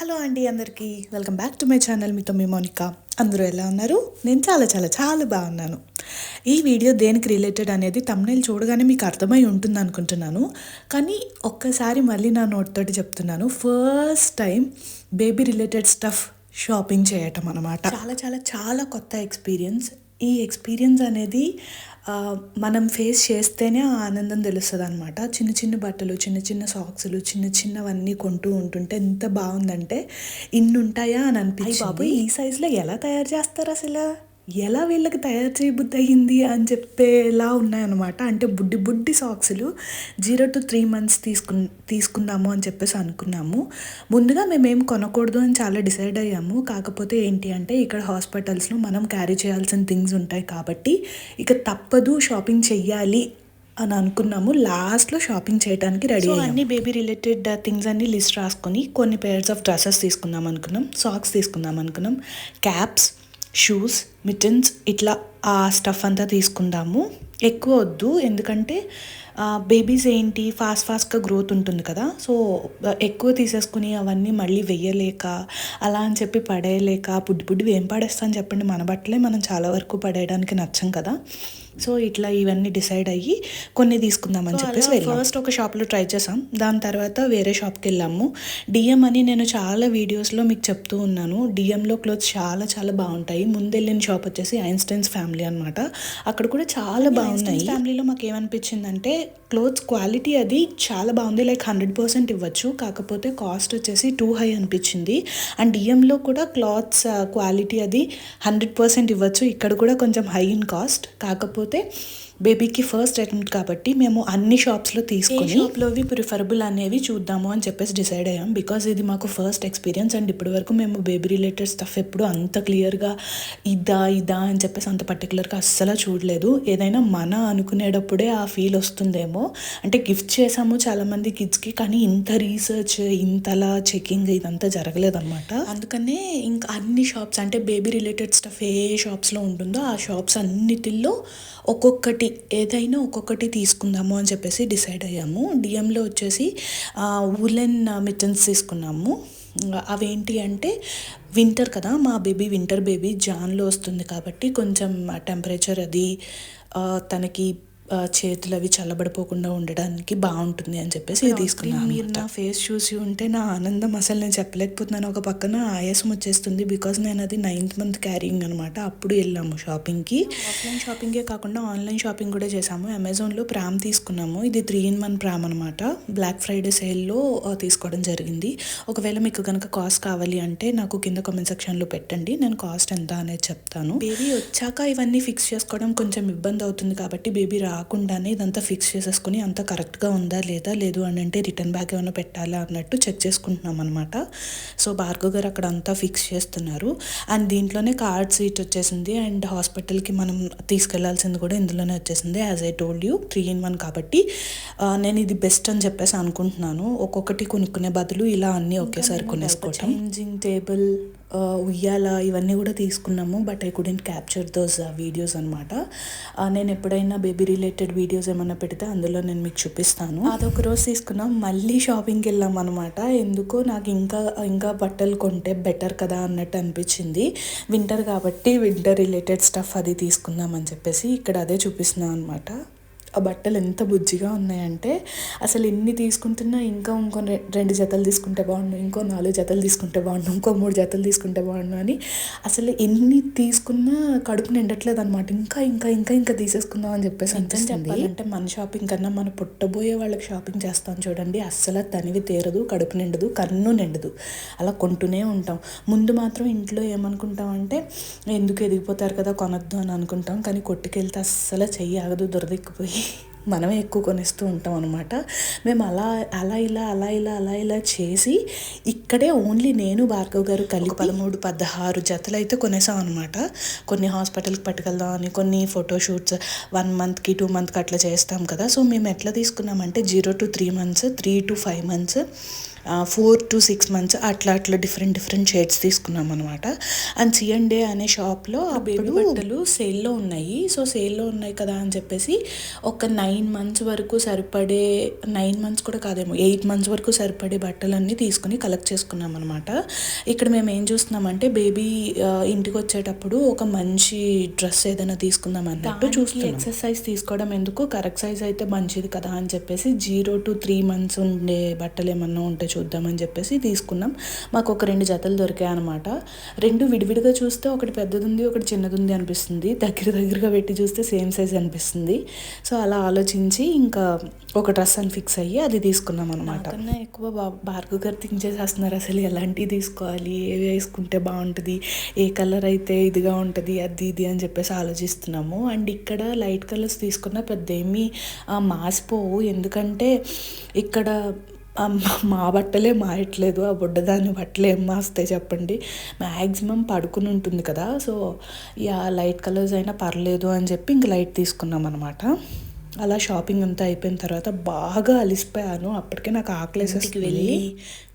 Hello అండి అందరికీ. Welcome back to my channel. మీతో మీ మోనిక. అందరూ ఎలా ఉన్నారు? నేను చాలా చాలా చాలా బాగున్నాను. ఈ వీడియో దేనికి రిలేటెడ్ అనేది తమ్నేల్ చూడగానే మీకు అర్థమై ఉంటుంది అనుకుంటున్నాను. కానీ ఒక్కసారి మళ్ళీ నా నోట్తోటి చెప్తున్నాను. First time baby related stuff shopping చేయటం అనమాట చాలా చాలా చాలా కొత్త ఎక్స్పీరియన్స్ ఈ ఎక్స్పీరియన్స్ అనేది మనం ఫేస్ చేస్తేనే ఆ ఆనందం తెలుస్తుంది అనమాట చిన్న చిన్న బట్టలు చిన్న చిన్న సాక్స్లు చిన్న చిన్నవన్నీ కొంటూ ఉంటుంటే ఎంత బాగుందంటే ఇన్ని ఉంటాయా అని అనిపించింది. బాబు ఈ సైజులో ఎలా తయారు చేస్తారు అసలు? ఎలా వీళ్ళకి తయారు చేయబుద్ధి అయ్యింది అని చెప్పేలా ఉన్నాయన్నమాట? అంటే బుడ్డి బుడ్డి సాక్స్లు జీరో టు త్రీ మంత్స్ తీసుకు తీసుకుందాము అని చెప్పేసి అనుకున్నాము. ముందుగా మేమేం కొనకూడదు అని చాలా డిసైడ్ అయ్యాము. కాకపోతే ఏంటి అంటే ఇక్కడ హాస్పిటల్స్లో మనం క్యారీ చేయాల్సిన థింగ్స్ ఉంటాయి కాబట్టి ఇక తప్పదు షాపింగ్ చెయ్యాలి అని అనుకున్నాము. లాస్ట్లో షాపింగ్ చేయడానికి రెడీ అన్ని బేబీ రిలేటెడ్ థింగ్స్ అన్ని లిస్ట్ రాసుకొని కొన్ని పేర్స్ ఆఫ్ డ్రెస్సెస్ తీసుకుందాం అనుకున్నాం. సాక్స్ తీసుకుందాం అనుకున్నాం. క్యాప్స్ షూస్ మిటన్స్ ఇట్లా ఆ స్టఫ్ అంతా తీసుకుందాము. ఎక్కువ వద్దు ఎందుకంటే బేబీస్ ఏంటి? ఫాస్ట్ ఫాస్ట్గా గ్రోత్ ఉంటుంది కదా. సో ఎక్కువ తీసేసుకుని అవన్నీ మళ్ళీ వెయ్యలేక అలా అని చెప్పి పడేయలేక పుడ్డి పుడ్డివి ఏం పడేస్తాను చెప్పండి. మన బట్టలే మనం చాలా వరకు పడేయడానికి నచ్చం కదా. సో ఇట్లా ఇవన్నీ డిసైడ్ అయ్యి కొన్ని తీసుకుందామని చెప్పేసి ఫస్ట్ ఒక షాప్లో ట్రై చేసాం. దాని తర్వాత వేరే షాప్కి వెళ్ళాము. డిఎం అని నేను చాలా వీడియోస్లో మీకు చెప్తూ ఉన్నాను. డిఎంలో క్లోత్స్ చాలా చాలా బాగుంటాయి. ముందు వెళ్ళిన షాప్ వచ్చేసి ఐన్స్టైన్స్ ఫ్యామిలీ అనమాట అక్కడ కూడా చాలా బాగున్నాయి. ఫ్యామిలీలో మాకు ఏమనిపించిందంటే క్లోత్స్ క్వాలిటీ అది చాలా బాగుంది. లైక్ హండ్రెడ్ పర్సెంట్ ఇవ్వచ్చు. కాకపోతే కాస్ట్ వచ్చేసి టూ హై అనిపించింది. అండ్ డిఎంలో కూడా క్లాత్స్ క్వాలిటీ అది హండ్రెడ్ పర్సెంట్ ఇవ్వచ్చు. ఇక్కడ కూడా కొంచెం హై ఇన్ కాస్ట్. కాకపోతే బేబీకి ఫస్ట్ అటెంప్ట్ కాబట్టి మేము అన్ని షాప్స్లో తీసుకొని షాప్లోవి ప్రిఫరబుల్ అనేవి చూద్దాము అని చెప్పేసి డిసైడ్ అయ్యాం. బికాజ్ ఇది మాకు ఫస్ట్ ఎక్స్పీరియన్స్ అండ్ ఇప్పటి వరకు మేము బేబీ రిలేటెడ్ స్టఫ్ ఎప్పుడు అంత క్లియర్గా ఇదా ఇదా అని చెప్పేసి అంత పర్టికులర్గా అస్సలు చూడలేదు. ఏదైనా మన అనుకునేటప్పుడే ఆ ఫీల్ వస్తుందేమో. అంటే గిఫ్ట్ చేసాము చాలామంది కిడ్స్కి కానీ ఇంత రీసెర్చ్ ఇంతలా చెకింగ్ ఇదంతా జరగలేదన్నమాట. అందుకనే ఇంకా అన్ని షాప్స్ అంటే బేబీ రిలేటెడ్ స్టఫ్ ఏ ఏ షాప్స్లో ఉంటుందో ఆ షాప్స్ అన్నిటిల్లో ఒక్కొక్కటి ఏదైనా ఒక్కొక్కటి తీసుకుందాము అని చెప్పేసి డిసైడ్ అయ్యాము. డిఎంలో వచ్చేసి ఉలెన్ మిటన్స్ తీసుకున్నాము. అవేంటి అంటే వింటర్ కదా మా బేబీ వింటర్ బేబీ జాన్లో వస్తుంది కాబట్టి కొంచెం టెంపరేచర్ అది తనకి చేతులు అవి చల్లబడిపోకుండా ఉండడానికి బాగుంటుంది అని చెప్పేసి ఇది తీసుకున్నాను మీరు నా ఫేస్ చూసి ఉంటే నా ఆనందం అసలు నేను చెప్పలేకపోతున్నాను. ఒక పక్కన ఆయాసం వచ్చేస్తుంది బికాస్ నేను అది నైన్త్ మంత్ క్యారింగ్ అనమాట అప్పుడు వెళ్ళాము షాపింగ్కి ఆఫ్లైన్ షాపింగే కాకుండా ఆన్లైన్ షాపింగ్ కూడా చేసాము అమెజాన్లో ప్రామ్ తీసుకున్నాము. ఇది త్రీ ఇన్ వన్ ప్రామ్ అనమాట బ్లాక్ ఫ్రైడే సేల్లో తీసుకోవడం జరిగింది. ఒకవేళ మీకు కనుక కాస్ట్ కావాలి అంటే నాకు కింద కామెంట్ సెక్షన్లో పెట్టండి. నేను కాస్ట్ ఎంత అనేది చెప్తాను. బేబీ వచ్చాక ఇవన్నీ ఫిక్స్ చేసుకోవడం కొంచెం ఇబ్బంది అవుతుంది కాబట్టి బేబీ రాకుండానే ఇదంతా ఫిక్స్ చేసేసుకుని అంతా కరెక్ట్గా ఉందా లేదా లేదు అని అంటే రిటర్న్ బ్యాగ్ ఏమైనా పెట్టాలా అన్నట్టు చెక్ చేసుకుంటున్నాం అనమాట సో భార్గవ్ గారు అక్కడ అంతా ఫిక్స్ చేస్తున్నారు. అండ్ దీంట్లోనే కార్డ్ సీట్ వచ్చేసింది అండ్ హాస్పిటల్కి మనం తీసుకెళ్ళాల్సింది కూడా ఇందులోనే వచ్చేసింది. As I told you three in one కాబట్టి నేను ఇది బెస్ట్ అని చెప్పేసి అనుకుంటున్నాను. ఒక్కొక్కటి కొనుక్కునే బదులు ఇలా అన్నీ ఒకేసారి కొనేసుకోవటం. చేంజింగ్ టేబుల్ ఉయ్యాల ఇవన్నీ కూడా తీసుకున్నాము but I couldn't capture those videos అనమాట నేను ఎప్పుడైనా బేబీ రిలేటెడ్ వీడియోస్ ఏమైనా పెడితే అందులో నేను మీకు చూపిస్తాను. అదొక రోజు తీసుకున్నాం మళ్ళీ షాపింగ్కి వెళ్ళాం అనమాట ఎందుకో నాకు ఇంకా ఇంకా బట్టలు కొంటే బెటర్ కదా అన్నట్టు అనిపించింది. వింటర్ కాబట్టి వింటర్ రిలేటెడ్ స్టఫ్ అది తీసుకుందాం అని చెప్పేసి ఇక్కడ అదే చూపిస్తున్నాను అనమాట ఆ బట్టలు ఎంత బుజ్జిగా ఉన్నాయంటే అసలు ఎన్ని తీసుకుంటున్నా ఇంకా ఇంకో రెండు జతలు తీసుకుంటే బాగుండు ఇంకో నాలుగు జతలు తీసుకుంటే బాగుండు ఇంకో మూడు జతలు తీసుకుంటే బాగుండు అని అసలు ఎన్ని తీసుకున్నా కడుపు నిండట్లేదు అనమాట ఇంకా ఇంకా ఇంకా ఇంకా తీసేసుకుందాం అని చెప్పేసి అనిపిస్తుంది. అంటే మన షాపింగ్ కన్నా మన పుట్టబోయే వాళ్ళకి షాపింగ్ చేస్తాం చూడండి. అస్సలు తనివి తీరదు కడుపు నిండదు కన్ను నిండదు. అలా కొంటూనే ఉంటాం. ముందు మాత్రం ఇంట్లో ఏమనుకుంటాం అంటే ఎందుకు ఎదిగిపోతారు కదా కొనొద్దు అని అనుకుంటాం. కానీ కొట్టుకెళ్తే అస్సలు చెయ్యి ఆగదు దురదెక్కిపోయి మనమే ఎక్కువ కొనిస్తూ ఉంటాం అనమాట మేము అలా అలా ఇలా అలా ఇలా అలా ఇలా చేసి ఇక్కడే ఓన్లీ నేను భార్గవ్ గారు కలిపి పదమూడు పదహారు జతలు అయితే కొనేసాం అనమాట కొన్ని హాస్పిటల్కి పట్టుకెళ్దాం అని కొన్ని ఫోటోషూట్స్ వన్ మంత్కి టూ మంత్కి అట్లా చేస్తాం కదా. సో మేము ఎట్లా తీసుకున్నామంటే zero to three months three to five months four to six months అట్లా అట్లా డిఫరెంట్ డిఫరెంట్ షేడ్స్ తీసుకున్నాం అనమాట అండ్ సిఎండే అనే షాప్లో బేబీ బట్టలు సేల్లో ఉన్నాయి. సో సేల్లో ఉన్నాయి కదా అని చెప్పేసి ఒక నైన్ మంత్స్ వరకు సరిపడే నైన్ మంత్స్ కూడా కాదేమో ఎయిట్ మంత్స్ వరకు సరిపడే బట్టలన్నీ తీసుకుని కలెక్ట్ చేసుకున్నాం అనమాట ఇక్కడ మేము ఏం చూస్తున్నామంటే బేబీ ఇంటికి వచ్చేటప్పుడు ఒక మంచి డ్రెస్ ఏదైనా తీసుకుందాం అన్నట్టు చూస్తున్నాం. ఎక్సర్సైజ్ తీసుకోవడం ఎందుకు? కరెక్ట్ సైజ్ అయితే మంచిది కదా అని చెప్పేసి జీరో టు త్రీ మంత్స్ ఉండే బట్టలు ఏమన్నా ఉంటే చూద్దామని చెప్పేసి తీసుకున్నాం. మాకు ఒక రెండు జతలు దొరికాయి అనమాట రెండు విడివిడిగా చూస్తే ఒకటి పెద్దది ఉంది ఒకటి చిన్నది ఉంది అనిపిస్తుంది. దగ్గర దగ్గరగా పెట్టి చూస్తే సేమ్ సైజ్ అనిపిస్తుంది. సో అలా ఆలోచించి ఇంకా ఒక డ్రెస్ అని ఫిక్స్ అయ్యి అది తీసుకున్నాం అనమాట కన్నా ఎక్కువ బా భార్గవ్ గారు థింక్ చేసేస్తున్నారు అసలు ఎలాంటివి తీసుకోవాలి ఏవి వేసుకుంటే బాగుంటుంది ఏ కలర్ అయితే ఇదిగా ఉంటుంది అది ఇది అని చెప్పేసి ఆలోచిస్తున్నాము. అండ్ ఇక్కడ లైట్ కలర్స్ తీసుకున్న పెద్ద ఏమీ మాసిపోవు. ఎందుకంటే ఇక్కడ మా బట్టలే మాయట్లేదు ఆ బుడ్డదాని బట్టలు ఏం మాస్తాయి చెప్పండి. మ్యాక్సిమం పడుకుని ఉంటుంది కదా సో యా లైట్ కలర్స్ అయినా పర్లేదు అని చెప్పి ఇంక లైట్ తీసుకున్నాం అనమాట అలా షాపింగ్ అంతా అయిపోయిన తర్వాత బాగా అలిసిపోయాను. అప్పటికే నాకు ఆకలేసేసి వెళ్ళి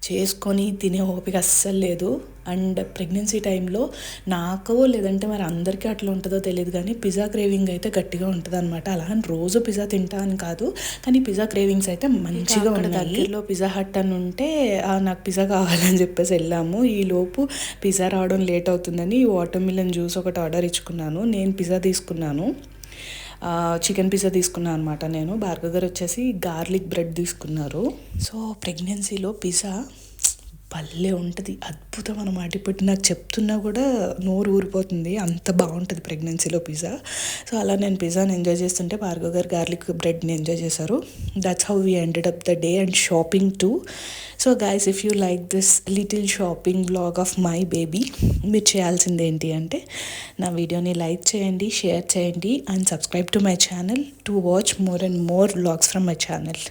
చేసుకొని తినే ఓపిక అస్సలు లేదు. అండ్ ప్రెగ్నెన్సీ టైంలో నాకు లేదంటే మరి అందరికీ అట్లా ఉంటుందో తెలియదు కానీ పిజ్జా క్రేవింగ్ అయితే గట్టిగా ఉంటుంది అనమాట అలా అని రోజు పిజ్జా తింటా అని కాదు కానీ పిజ్జా క్రేవింగ్స్ అయితే మంచిగా ఉన్నాయి. దగ్గరలో పిజ్జా హట్ అని ఉంటే "ఆ, నాకు పిజ్జా కావాలని చెప్పేసి వెళ్ళాము. ఈ లోపు పిజ్జా రావడం లేట్ అవుతుందని వాటర్ మిలన్ జ్యూస్ ఒకటి ఆర్డర్ ఇచ్చుకున్నాను. నేను పిజ్జా తీసుకున్నాను. చికెన్ పిజ్జా తీసుకున్నాను అనమాట నేను. భార్గవ్ గారు వచ్చేసి గార్లిక్ బ్రెడ్ తీసుకున్నారు. సో ప్రెగ్నెన్సీలో పిజ్జా భలే ఉంటుంది. అద్భుతం అనమాట ఇప్పుడు నాకు చెప్తున్నా కూడా నోరు ఊరిపోతుంది. అంత బాగుంటుంది ప్రెగ్నెన్సీలో పిజ్జా. సో అలా నేను పిజ్జాని ఎంజాయ్ చేస్తుంటే భార్గవ్ గారు గార్లిక్ బ్రెడ్ని ఎంజాయ్ చేశారు. That's how we ended up the day and shopping too so guys if you like this little shopping blog of my baby మీరు చేయాల్సింది ఏంటి అంటే నా వీడియోని లైక్ చేయండి షేర్ చేయండి and subscribe to my channel to watch more and more blogs from my channel